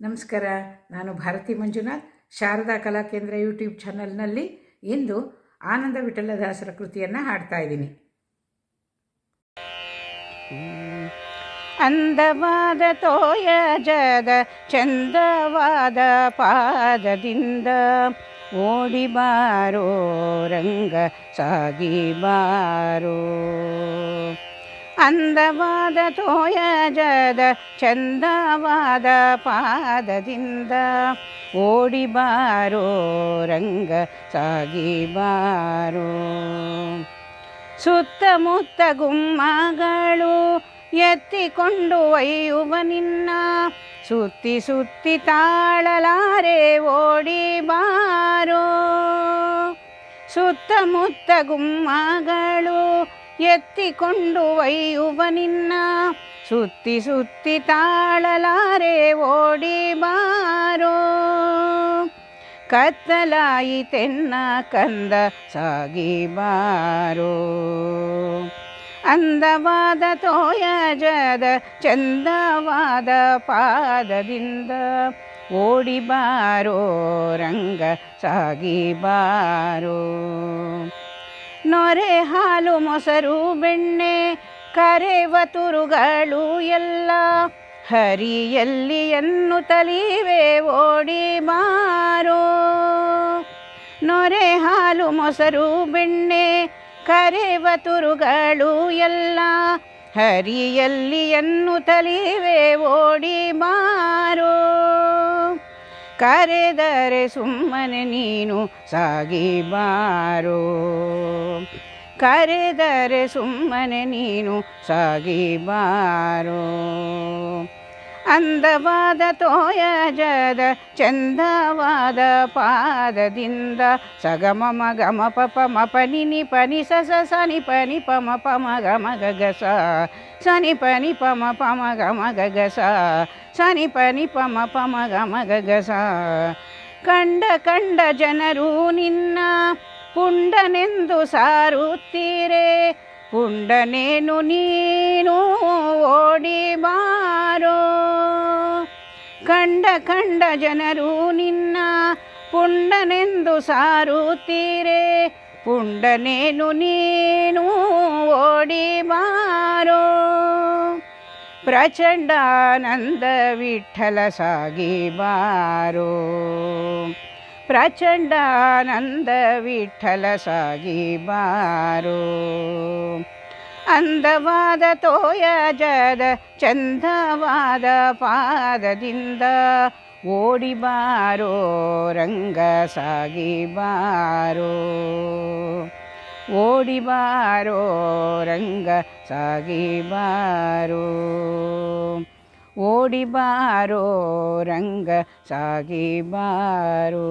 ನಮಸ್ಕಾರ. ನಾನು ಭಾರತಿ ಮಂಜುನಾಥ್. ಶಾರದಾ ಕಲಾಕೇಂದ್ರ ಯೂಟ್ಯೂಬ್ ಚಾನಲ್ನಲ್ಲಿ ಇಂದು ಆನಂದ ವಿಠಲದಾಸರ ಕೃತಿಯನ್ನು ಹಾಡ್ತಾ ಇದ್ದೀನಿ. ಅಂದವಾದ ತೋಯಜದ ಚಂದವಾದ ಪಾದದಿಂದ ಓಡಿ ಬಾರೋ ರಂಗ, ಸಾಗಿ ಬಾರೋ ಅಂದವಾದ ತೋಯಜದ, ಚಂದವಾದ ಪಾದದಿಂದ ಓಡಿ ಬಾರೋ, ರಂಗ ಸಾಗಿ ಬಾರೋ. ಸುತ್ತಮುತ್ತ ಗುಮ್ಮಗಳು ಎತ್ತಿಕೊಂಡು ಒಯ್ಯುವ ನಿನ್ನ, ಸುತ್ತಿ ಸುತ್ತಿ ತಾಳಲಾರೆ ಓಡಿ ಬಾರೋ. ಸುತ್ತಮುತ್ತ ಗುಮ್ಮಗಳು ಎತ್ತಿಕೊಂಡು ಒಯ್ಯುವ ನಿನ್ನ. ಸುತ್ತಿ ಸುತ್ತಿ ತಾಳಲಾರೆ ಓಡಿ ಬಾರೋ. ಕತ್ತಲಾಯಿತೆನ್ನ ಕಂದ ಸಾಗಿ ಬಾರೋ. ಅಂದವಾದ ತೋಯಜದ, ಚಂದವಾದ ಪಾದದಿಂದ ಓಡಿ ಬಾರೋ, ರಂಗ ಸಾಗಿ ಬಾರೋ. ನೊರೆ ಹಾಲು ಮೊಸರು ಬೆಣ್ಣೆ, ಕರೆವ ತುರುಗಳು ಎಲ್ಲ ಹರಿಯಲ್ಲಿ ಎನ್ನುತ್ತಲಿವೆ ಓಡಿ ಬಾರೋ ನೊರೆ ಹಾಲು ಮೊಸರು ಬೆಣ್ಣೆ, ಕರೆವ ತುರುಗಳು ಎಲ್ಲ ಹರಿಯಲ್ಲಿ ಎನ್ನುತ್ತಲಿವೆ ಓಡಿ ಬಾರೋ ಕರೆದರೆ ಸುಮ್ಮನೆ ನೀನು ಸಾಗಿ ಬಾರೋ ಕರೆದರೆ ಸುಮ್ಮನೆ ನೀನು ಸಾಗಿ ಬಾರೋ. ಅಂದವಾದ ತೋಯಜದ ಚಂದವಾದ ಪಾದದಿಂದ ಸಗಮ ಮಗ ಪಪ ಪ ಪ ಮ ಪ ನಿ ನಿ ಪ ನಿ ಸ ಸ ಸ ನಿ ಪ ನಿ ಪ ಮ ಪ ಮ ಗ ಮ ಗ ಗ ಸ ಸ ನಿ ಪ ನಿ ಪ ಮ ಪ ಮ ಗ ಮ ಗ ಗ ಸ ಸ ನಿ ಪ ನಿ ಪ ಮ ಪ ಮ ಗ ಮ ಗ ಗ ಸ. ಕಂಡ ಕಂಡ ಜನರು ನಿನ್ನ ಪುಂಡನೆಂದು ಸಾರುತ್ತೀರೆ? ಪುಂಡನೇನು ನೀನು ಓಡಿ ಬಾರೋ ಕಂಡ ಕಂಡ ಜನರು ನಿನ್ನ ಪುಂಡನೆಂದು ಸಾರುತ್ತೀರೆ? ಪುಂಡನೇನು ನೀನು ಓಡಿ ಬಾರೋ ಪ್ರಚಂಡಾನಂದ ವಿಠಲ ಸಾಗಿ ಬಾರೋ ಪ್ರಚಂಡಾನಂದ ವಿಠಲ ಸಾಗಿ ಬಾರೋ. ಅಂದವಾದ ತೋಯಜದ ಚಂದವಾದ ಪಾದದಿಂದ ಓಡಿ ಬಾರೋ ರಂಗ ಸಾಗಿ ಬಾರೋ. ಓಡಿ ಬಾರೋ ರಂಗ ಸಾಗಿ ಬಾರೋ. ಓಡಿ ಬಾರೋ ರಂಗ ಸಾಗಿ ಬಾರೋ